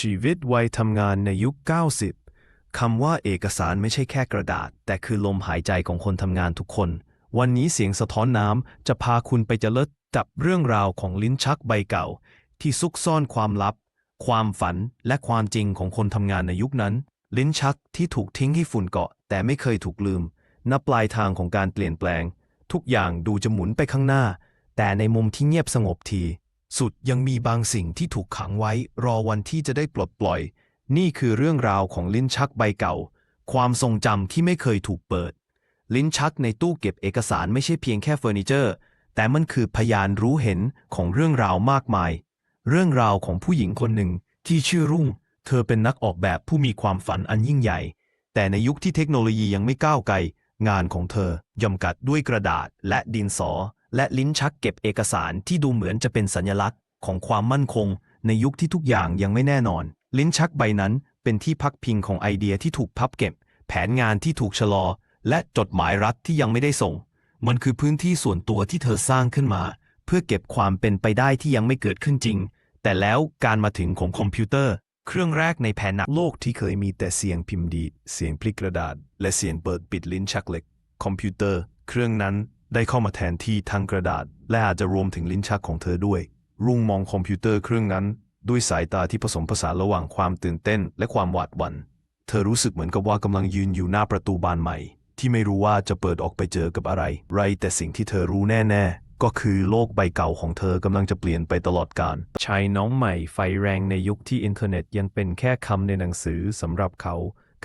ชีวิตวัยทำงานในยุค 90 คำว่าเอกสารไม่ใช่แค่กระดาษ แต่คือลมหายใจของคนทำงานทุกคน วันนี้เสียงสะท้อนน้ำจะพาคุณไปเจริญกับเรื่องราวของลิ้นชักใบเก่า ที่ซุกซ่อนความลับ ความฝันและความจริงของคนทำงานในยุคนั้น ลิ้นชักที่ถูกทิ้งให้ฝุ่นเกาะ แต่ไม่เคยถูกลืมนับปลายทางของการเปลี่ยนแปลง ทุกอย่างดูจะหมุนไปข้างหน้า แต่ในมุมที่เงียบสงบที สุดยังมีบางสิ่งที่ถูกขังไว้ รอวันที่จะได้ปลดปล่อย นี่คือเรื่องราวของลิ้นชักใบเก่า ความทรงจำที่ไม่เคยถูกเปิด ลิ้นชักในตู้เก็บเอกสารไม่ใช่เพียงแค่เฟอร์นิเจอร์ แต่มันคือพยานรู้เห็นของเรื่องราวมากมาย เรื่องราวของผู้หญิงคนหนึ่งที่ชื่อรุ่ง เธอเป็นนักออกแบบผู้มีความฝันอันยิ่งใหญ่ แต่ในยุคที่เทคโนโลยียังไม่ก้าวไกลงานของเธอย่ำกัดด้วยกระดาษและดินสอ และลิ้นชักเก็บเอกสารที่ดูเหมือนจะเป็นสัญลักษณ์ของความมั่นคง ในยุคที่ทุกอย่างยังไม่แน่นอน ลิ้นชักใบนั้นเป็นที่พักพิงของไอเดียที่ถูกพับเก็บ แผนงานที่ถูกชะลอ และจดหมายรัฐที่ยังไม่ได้ส่ง มันคือพื้นที่ส่วนตัวที่เธอสร้างขึ้นมา เพื่อเก็บความเป็นไปได้ที่ยังไม่เกิดขึ้นจริง แต่แล้วการมาถึงของคอมพิวเตอร์ เครื่องแรกในแผนหนักโลกที่เคยมีแต่เสียงพิมพ์ดีดเสียงพลิกกระดาษ และเสียงเปิดปิดลิ้นชักเหล็ก คอมพิวเตอร์ เครื่องนั้น ได้เข้ามาแทนที่ทั้งกระดาษ และอาจจะรวมถึงลิ้นชักของเธอด้วย รุ่งมองคอมพิวเตอร์เครื่องนั้น ด้วยสายตาที่ผสมผสานระหว่างความตื่นเต้นและความหวาดหวั่น เธอรู้สึกเหมือนกับว่ากำลังยืนอยู่หน้าประตูบานใหม่ ที่ไม่รู้ว่าจะเปิดออกไปเจอกับอะไร ไรแต่สิ่งที่เธอรู้แน่ ๆ ก็คือโลกใบเก่าของเธอกำลังจะเปลี่ยนไปตลอดกาลชายน้องใหม่ไฟแรงในยุคที่อินเทอร์เน็ตยังเป็นแค่คำในหนังสือสำหรับเขา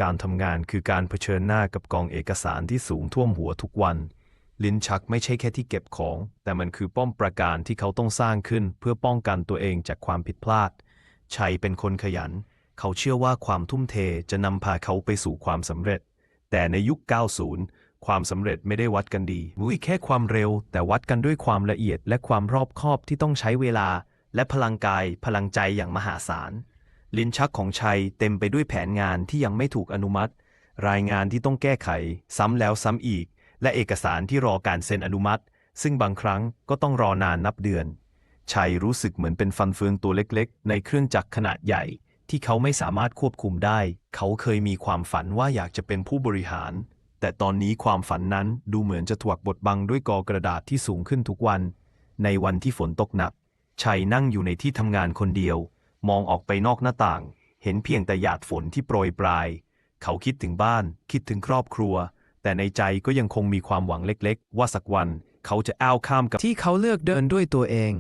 การทำงานคือการเผชิญหน้ากับกองเอกสารที่สูงท่วมหัวทุกวัน ลิ้นชักไม่ใช่แค่ที่เก็บของ แต่มันคือป้อมปราการที่เขาต้องสร้างขึ้น เพื่อป้องกันตัวเองจากความผิดพลาด ชัยเป็นคนขยัน เขาเชื่อว่าความทุ่มเทจะนำพาเขาไปสู่ความสำเร็จ แต่ในยุค 90 ความสำเร็จไม่ได้วัดกันดีมุ้ยแค่ความเร็ว แต่วัดกันด้วยความละเอียดและความรอบคอบที่ต้องใช้เวลา และพลังกาย พลังใจอย่างมหาศาล ลิ้นชักของชัยเต็มไปด้วยแผนงานที่ยังไม่ถูกอนุมัติ รายงานที่ต้องแก้ไข ซ้ำแล้วซ้ำอีก และเอกสารที่รอการเซ็นอนุมัติ ซึ่งบางครั้งก็ต้องรอนานนับเดือน ชัยรู้สึกเหมือนเป็นฟันเฟืองตัวเล็กๆ ในเครื่องจักรขนาดใหญ่ ที่เขาไม่สามารถควบคุมได้ เขาเคยมีความฝันว่าอยากจะเป็นผู้บริหาร แต่ตอนนี้ความฝันนั้นดูเหมือนจะถูกบดบังด้วยกอกระดาษที่สูงขึ้นทุกวัน ในวันที่ฝนตกหนัก ชัยนั่งอยู่ในที่ทำงานคนเดียว มองออกไปนอกหน้าต่าง เห็นเพียงแต่หยาดฝนที่โปรยปลาย เขาคิดถึงบ้าน คิดถึงครอบครัว แต่ในใจก็ยังคงมีความหวังเล็กๆ ว่าสักวันเขาจะอ้าวข้ามกับที่เขาเลือกเดินด้วยตัวเอง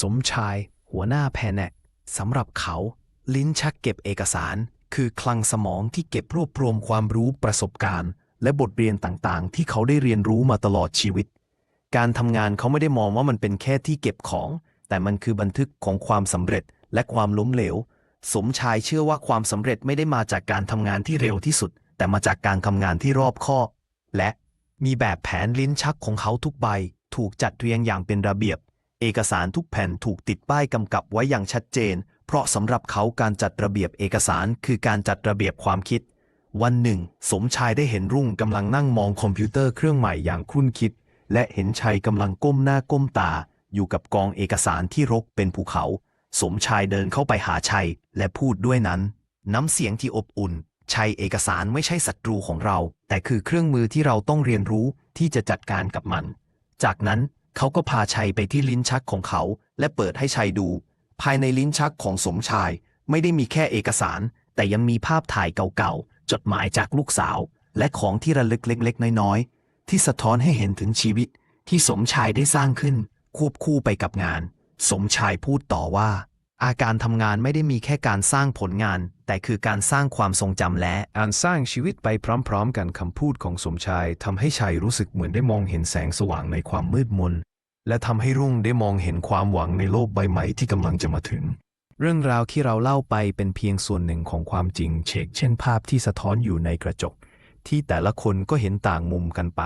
สมชาย หัวหน้าแผนกสำหรับเขา ลิ้นชักเก็บเอกสาร คือคลังสมองที่เก็บรวบรวมความรู้ประสบการณ์ และบทเรียนต่างๆ ที่เขาได้เรียนรู้มาตลอดชีวิต การทำงานเขาไม่ได้มองว่ามันเป็นแค่ที่เก็บของ แต่มันคือบันทึกของความสำเร็จและความล้มเหลว สมชายเชื่อว่าความสำเร็จไม่ได้มาจากการทำงานที่เร็วที่สุด แต่มาจากการทำงานที่รอบคอบ และมีแบบแผนลิ้นชักของเขาทุกใบ ถูกจัดเรียงอย่างเป็นระเบียบ เอกสารทุกแผ่นถูกติดป้ายกำกับไว้อย่างชัดเจน เพราะสำหรับเขาการจัดระเบียบเอกสารคือการจัดระเบียบความคิด วันหนึ่ง สมชายได้เห็นรุ่งกำลังนั่งมองคอมพิวเตอร์เครื่องใหม่อย่างครุ่นคิด และเห็นชัยกำลังก้มหน้าก้มตา อยู่กับกองเอกสารที่รกเป็นภูเขา สมชายเดินเข้าไปหาชัย และพูดด้วยนั้น น้ำเสียงที่อบอุ่น ชัยเอกสารไม่ใช่ศัตรูของเรา แต่คือเครื่องมือที่เราต้องเรียนรู้ที่จะจัดการกับมัน จากนั้นเขาก็พาชัยไปที่ลิ้นชักของเขา และเปิดให้ชัยดู ภายในลิ้นชักของสมชาย ไม่ได้มีแค่เอกสาร แต่ยังมีภาพถ่ายเก่าๆ จดหมายจากลูกสาว และของที่ระลึกเล็กๆ น้อยๆ ที่สะท้อนให้เห็นถึงชีวิต ที่สมชายได้สร้างขึ้น ควบคู่ไปกับงาน สมชายพูดต่อว่า อาการทำงานไม่ได้มีแค่การสร้างผลงาน แต่คือการสร้างความทรงจำและการสร้างชีวิตไปพร้อมๆ กันคำพูดของสมชายทำให้ชัยรู้สึกเหมือนได้มองเห็นแสงสว่างในความมืดมน และทำให้รุ่งได้มองเห็นความหวังในโลกใบใหม่ที่กำลังจะมาถึง เรื่องราวที่เราเล่าไปเป็นเพียงส่วนหนึ่งของความจริง เชกเช่นภาพที่สะท้อนอยู่ในกระจก ที่แต่ละคนก็เห็นต่างมุมกันไป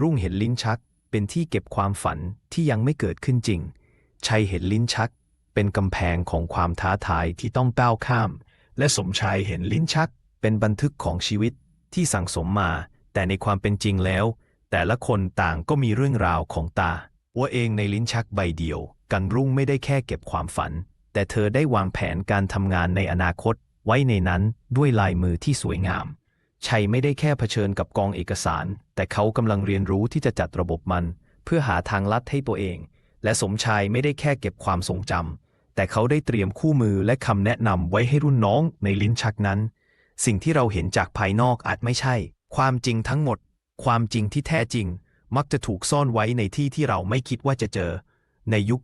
รุ่งเห็นลิ้นชัก เป็นที่เก็บความฝันที่ยังไม่เกิดขึ้นจริง ชัยเห็นลิ้นชัก เป็นกำแพงของความท้าทายที่ต้องก้าวข้าม และสมชายเห็นลิ้นชักเป็นบันทึกของชีวิตที่สั่งสมมา แต่ในความเป็นจริงแล้ว แต่ละคนต่างก็มีเรื่องราวของตาว่าเองในลิ้นชักใบเดียว กันรุ่งไม่ได้แค่เก็บความฝัน แต่เธอได้วางแผนการทำงานในอนาคต ไว้ในนั้นด้วยลายมือที่สวยงาม ชัยไม่ได้แค่เผชิญกับกองเอกสาร แต่เขากำลังเรียนรู้ที่จะจัดระบบมัน เพื่อหาทางลัดให้ตัวเอง และสมชายไม่ได้แค่เก็บความทรงจำ แต่เขาได้เตรียมคู่มือและคำแนะนำไว้ให้รุ่นน้องในลิ้นชักนั้น สิ่งที่เราเห็นจากภายนอกอาจไม่ใช่ ความจริงทั้งหมด ความจริงที่แท้จริง มักจะถูกซ่อนไว้ในที่ที่เราไม่คิดว่าจะเจอ ในยุค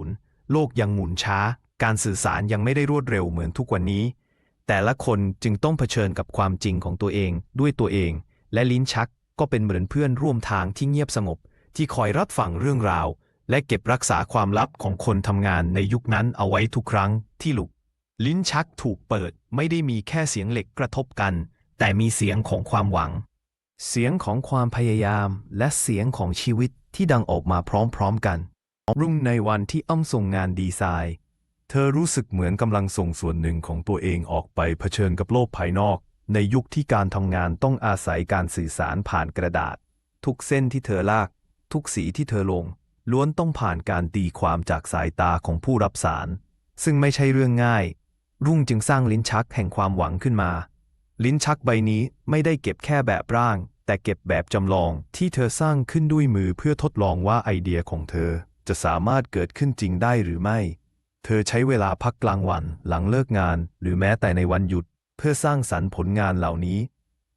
90 โลกยังหมุนช้า การสื่อสารยังไม่ได้รวดเร็วเหมือนทุกวันนี้ แต่ละคนจึงต้องเผชิญกับความจริงของตัวเอง ด้วยตัวเอง และลิ้นชักก็เป็นเหมือนเพื่อนร่วมทางที่เงียบสงบ ที่คอยรับฟังเรื่องราว และเก็บรักษาความลับของคนทำงานในยุคนั้นเอาไว้ทุกครั้งที่หลุก ลิ้นชักถูกเปิดไม่ได้มีแค่เสียงเหล็กกระทบกัน แต่มีเสียงของความหวัง เสียงของความพยายามและเสียงของชีวิตที่ดังออกมาพร้อมๆกัน รุ่งในวันที่อ้อมส่งงานดีไซน์ เธอรู้สึกเหมือนกำลังส่งส่วนหนึ่งของตัวเองออกไปเผชิญกับโลกภายนอก ในยุคที่การทำงานต้องอาศัยการสื่อสารผ่านกระดาษ ทุกเส้นที่เธอลาก ทุกสีที่เธอลง ล้วนต้องผ่านการตีความจากสายตาของผู้รับสาร ซึ่งไม่ใช่เรื่องง่าย รุ่งจึงสร้างลิ้นชักแห่งความหวังขึ้นมา ลิ้นชักใบนี้ไม่ได้เก็บแค่แบบร่าง แต่เก็บแบบจำลองที่เธอสร้างขึ้นด้วยมือเพื่อทดลองว่าไอเดียของเธอจะสามารถเกิดขึ้นจริงได้หรือไม่ เธอใช้เวลาพักกลางวันหลังเลิกงาน หรือแม้แต่ในวันหยุด เพื่อสร้างสรรค์ผลงานเหล่านี้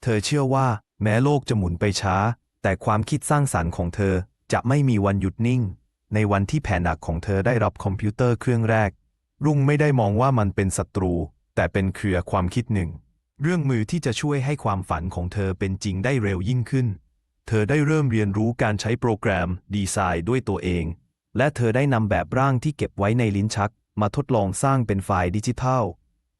เธอเชื่อว่า แม้โลกจะหมุนไปช้า แต่ความคิดสร้างสรรค์ของเธอ จะไม่มีวันหยุดนิ่ง ในวันที่แผนหนักของเธอได้รับคอมพิวเตอร์เครื่องแรก รุ่งไม่ได้มองว่ามันเป็นศัตรู แต่เป็นเครือความคิดหนึ่ง เรื่องมือที่จะช่วยให้ความฝันของเธอเป็นจริงได้เร็วยิ่งขึ้น เธอได้เริ่มเรียนรู้การใช้โปรแกรม ดีไซน์ด้วยตัวเอง และเธอได้นำแบบร่างที่เก็บไว้ในลิ้นชัก มาทดลองสร้างเป็นไฟล์ดิจิทัล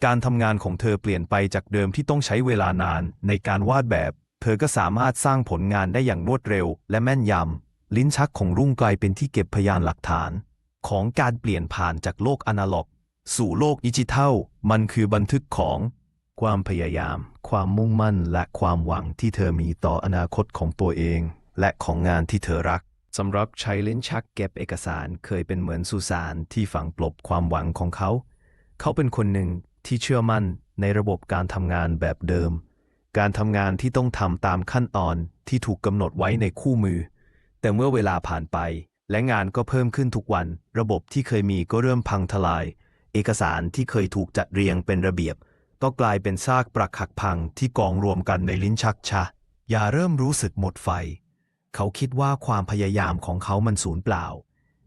การทำงานของเธอเปลี่ยนไปจากเดิมที่ต้องใช้เวลานานในการวาดแบบ เธอก็สามารถสร้างผลงานได้อย่างรวดเร็วและแม่นยำ ลิ้นชักของรุ่งกลายเป็นที่เก็บพยานหลักฐาน ของการเปลี่ยนผ่านจากโลกอนาล็อก สู่โลกดิจิทัล มันคือบันทึกของ ความพยายาม ความมุ่งมั่น และความหวังที่เธอมีต่ออนาคตของตัวเอง และของงานที่เธอรักสำหรับใช้ลิ้นชักเก็บเอกสารเคยเป็นเหมือนสุสานที่ฝังกลบความหวังของเขา เขาเป็นคนหนึ่งที่เชื่อมั่นในระบบการทำงานแบบเดิม การทำงานที่ต้องทำตามขั้นตอนที่ถูกกำหนดไว้ในคู่มือ แต่เมื่อเวลาผ่านไป และงานก็เพิ่มขึ้นทุกวัน ระบบที่เคยมีก็เริ่มพังทลาย เอกสารที่เคยถูกจัดเรียงเป็นระเบียบ ก็กลายเป็นซากปรักหักพังที่กองรวมกันในลิ้นชักชะอย่าเริ่มรู้สึกหมดไฟ เขาคิดว่าความพยายามของเขามันสูญเปล่า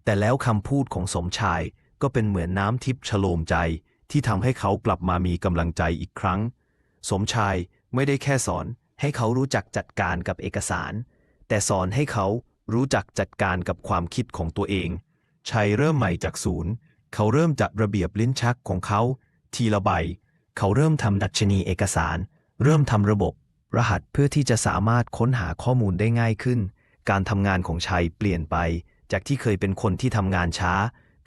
แต่แล้วคำพูดของสมชายก็เป็นเหมือนน้ำทิพย์ฉโลมใจที่ทำให้เขากลับมามีกำลังใจอีกครั้ง สมชายไม่ได้แค่สอนให้เขารู้จักจัดการกับเอกสาร แต่สอนให้เขา รู้จักจัดการกับความคิดของตัวเอง ชัยเริ่มใหม่จากศูนย์ เขาเริ่มจัดระเบียบลิ้นชักของเขา ทีละใบ เขาเริ่มทำดัชนีเอกสาร เริ่มทำระบบ รหัสเพื่อที่จะสามารถค้นหาข้อมูลได้ง่ายขึ้น การทำงานของชัยเปลี่ยนไป จากที่เคยเป็นคนที่ทำงานช้า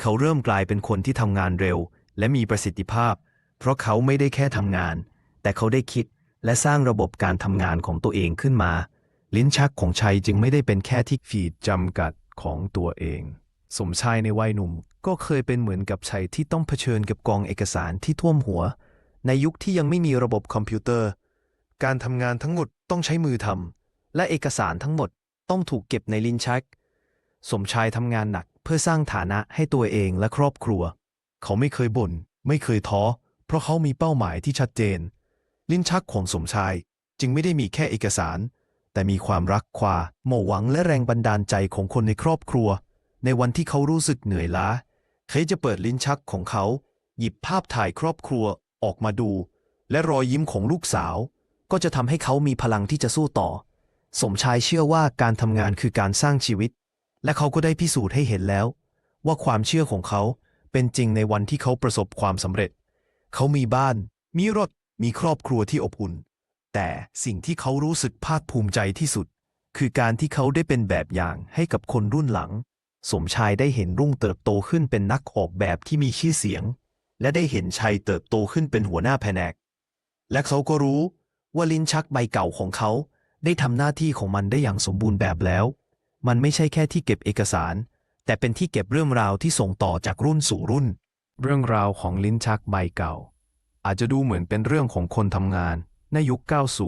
เขาเริ่มกลายเป็นคนที่ทำงานเร็ว และมีประสิทธิภาพ เพราะเขาไม่ได้แค่ทำงาน แต่เขาได้คิดและสร้างระบบการทำงานของตัวเองขึ้นมา ลิ้นชักของชัยจึงไม่ได้เป็นแค่ที่ฟีดจำกัดของตัวเอง สมชายในวัยหนุ่มก็เคยเป็นเหมือนกับชัยที่ต้องเผชิญกับกองเอกสารที่ท่วมหัว ในยุคที่ยังไม่มีระบบคอมพิวเตอร์ การทำงานทั้งหมดต้องใช้มือทำและเอกสารทั้งหมดต้องถูกเก็บในลิ้นชัก สมชายทำงานหนักเพื่อสร้างฐานะให้ตัวเองและครอบครัว เขาไม่เคยบ่นไม่เคยท้อ เพราะเขามีเป้าหมายที่ชัดเจน ลิ้นชักของสมชายจึงไม่ได้มีแค่เอกสาร แต่มีความรักความโมหวังและแรงบันดาลใจของคนในครอบครัว ในวันที่เขารู้สึกเหนื่อยล้าเขาจะเปิดลิ้นชักของเขา หยิบภาพถ่ายครอบครัวออกมาดู และรอยยิ้มของลูกสาว ก็จะทำให้เขามีพลังที่จะสู้ต่อ สมชายเชื่อว่าการทำงานคือการสร้างชีวิต และเขาก็ได้พิสูจน์ให้เห็นแล้ว ว่าความเชื่อของเขาเป็นจริงในวันที่เขาประสบความสำเร็จ เขามีบ้าน มีรถมีครอบครัวที่อบอุ่น แต่สิ่งที่เขารู้สึกภาคภูมิใจที่สุด คือการที่เขาได้เป็นแบบอย่างให้กับคนรุ่นหลัง สมชายได้เห็นรุ่งเติบโตขึ้นเป็นนักออกแบบที่มีชื่อเสียง และได้เห็นชัยเติบโตขึ้นเป็นหัวหน้าแผนก และเขาก็รู้ว่าลิ้นชักใบเก่าของเขา ได้ทำหน้าที่ของมันได้อย่างสมบูรณ์แบบแล้ว มันไม่ใช่แค่ที่เก็บเอกสาร แต่เป็นที่เก็บเรื่องราวที่ส่งต่อจากรุ่นสู่รุ่น เรื่องราวของลิ้นชักใบเก่า อาจจะดูเหมือนเป็นเรื่องของคนทำงาน ในยุค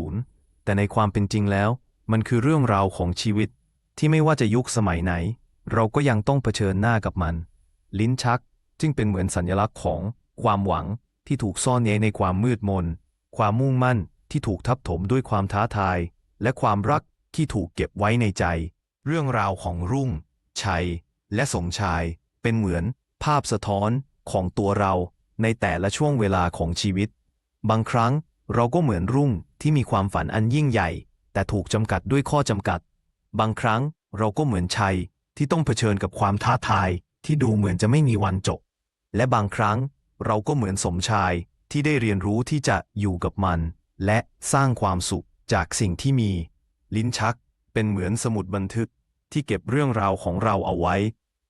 90 แต่ในความเป็นจริงแล้ว มันคือเรื่องราวของชีวิต ที่ไม่ว่าจะยุคสมัยไหน เราก็ยังต้องเผชิญหน้ากับมัน ลิ้นชักจึงเป็นเหมือนสัญลักษณ์ของความหวังที่ถูกซ่อนเร้ในความมืดมน ความมุ่งมั่นที่ถูกทับถมด้วยความท้าทาย และความรักที่ถูกเก็บไว้ในใจ เรื่องราวของรุ่ง ชัย และสมชาย เป็นเหมือน ภาพสะท้อนของตัวเราในแต่ละช่วงเวลาของชีวิต บางครั้ง เราก็เหมือนรุ่งที่มีความฝันอันยิ่งใหญ่ แต่ถูกจำกัดด้วยข้อจำกัด บางครั้งเราก็เหมือนชัยที่ต้องเผชิญกับความท้าทายที่ดูเหมือนจะไม่มีวันจบ และบางครั้งเราก็เหมือนสมชายที่ได้เรียนรู้ที่จะอยู่กับมัน และสร้างความสุขจากสิ่งที่มี ลิ้นชักเป็นเหมือนสมุดบันทึกที่เก็บเรื่องราวของเราเอาไว้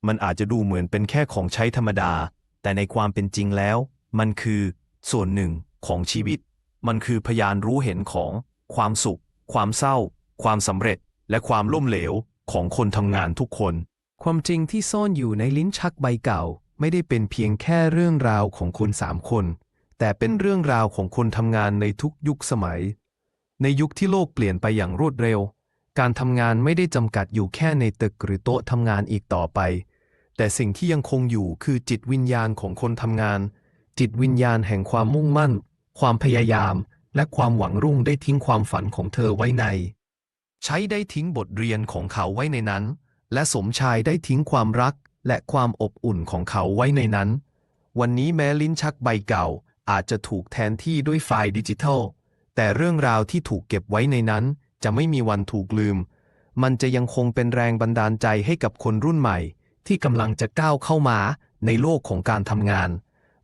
มันอาจจะดูเหมือนเป็นแค่ของใช้ธรรมดา แต่ในความเป็นจริงแล้ว มันคือส่วนหนึ่งของชีวิต มันคือพยานรู้เห็นของ ความสุข ความเศร้า ความสำเร็จ และความล้มเหลวของคนทำงานทุกคน ความจริงที่ซ่อนอยู่ในลิ้นชักใบเก่า ไม่ได้เป็นเพียงแค่เรื่องราวของคนสามคน แต่เป็นเรื่องราวของคนทำงานในทุกยุคสมัย ในยุคที่โลกเปลี่ยนไปอย่างรวดเร็ว การทำงานไม่ได้จำกัดอยู่แค่ในตึกหรือโต๊ะทำงานอีกต่อไป แต่สิ่งที่ยังคงอยู่คือจิตวิญญาณของคนทำงาน จิตวิญญาณแห่งความมุ่งมั่น ความพยายาม และความหวังรุ่งได้ทิ้งความฝันของเธอไว้ใน ใช้ได้ทิ้งบทเรียนของเขาไว้ในนั้น และสมชายได้ทิ้งความรัก และความอบอุ่นของเขาไว้ในนั้น วันนี้แม้ลิ้นชักใบเก่าอาจจะถูกแทนที่ด้วยไฟล์ดิจิทัล แต่เรื่องราวที่ถูกเก็บไว้ในนั้น จะไม่มีวันถูกลืม มันจะยังคงเป็นแรงบันดาลใจให้กับคนรุ่นใหม่ ที่กำลังจะก้าวเข้ามาในโลกของการทำงาน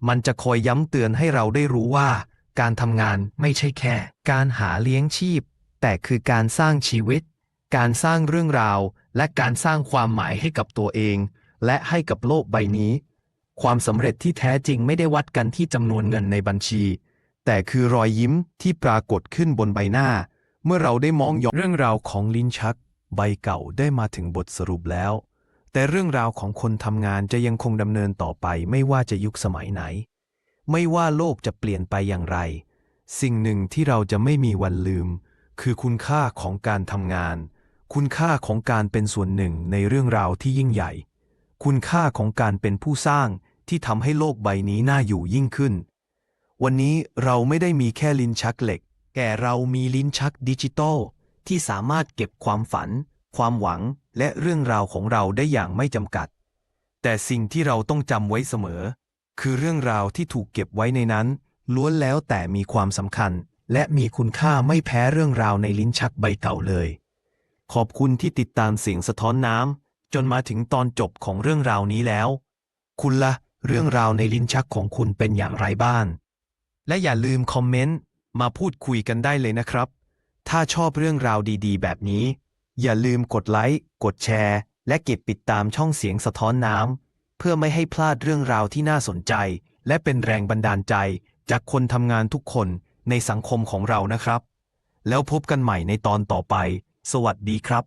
มันจะคอยย้ำเตือนให้เราได้รู้ว่า การทำงานไม่ใช่แค่ การหาเลี้ยงชีพ แต่คือการสร้างชีวิต การสร้างเรื่องราว และการสร้างความหมายให้กับตัวเอง และให้กับโลกใบนี้ ความสำเร็จที่แท้จริงไม่ได้วัดกันที่จำนวนเงินในบัญชี แต่คือรอยยิ้มที่ปรากฏขึ้นบนใบหน้า เมื่อเราได้มองย้อนเรื่องราวของลิ้นชัก ใบเก่าได้มาถึงบทสรุปแล้ว แต่เรื่องราวของคนทำงานจะยังคงดำเนินต่อไปไม่ว่าจะยุคสมัยไหน ไม่ว่าโลกจะเปลี่ยนไปอย่างไร สิ่งหนึ่งที่เราจะไม่มีวันลืม คือคุณค่าของการทำงาน คุณค่าของการเป็นส่วนหนึ่งในเรื่องราวที่ยิ่งใหญ่ คุณค่าของการเป็นผู้สร้างที่ทำให้โลกใบนี้น่าอยู่ยิ่งขึ้น วันนี้เราไม่ได้มีแค่ลิ้นชักเหล็ก แต่เรามีลิ้นชักดิจิตอลที่สามารถเก็บความฝัน ความหวังและเรื่องราวของเราได้อย่างไม่จำกัด แต่สิ่งที่เราต้องจำไว้เสมอ คือเรื่องราวที่ถูกเก็บไว้ในนั้น ล้วนแล้วแต่มีความสำคัญ และมีคุณค่าไม่แพ้เรื่องราวในลิ้นชักใบเก่าเลย ขอบคุณที่ติดตามเสียงสะท้อนน้ำจนมาถึงตอนจบของเรื่องราวนี้แล้ว คุณละ่ะเรื่องราวในลิ้นชักของคุณเป็นอย่างไรบ้าง และอย่าลืมคอมเมนต์มาพูดคุยกันได้เลยนะครับ ถ้าชอบเรื่องราวดีๆ แบบนี้ อย่าลืมกดไลค์ กดแชร์ และเก็บติดตามช่องเสียงสะท้อนน้ำ เพื่อไม่ให้พลาดเรื่องราวที่น่าสนใจ และเป็นแรงบันดาลใจ จากคนทำงานทุกคนในสังคมของเรานะครับ แล้วพบกันใหม่ในตอนต่อไป สวัสดีครับ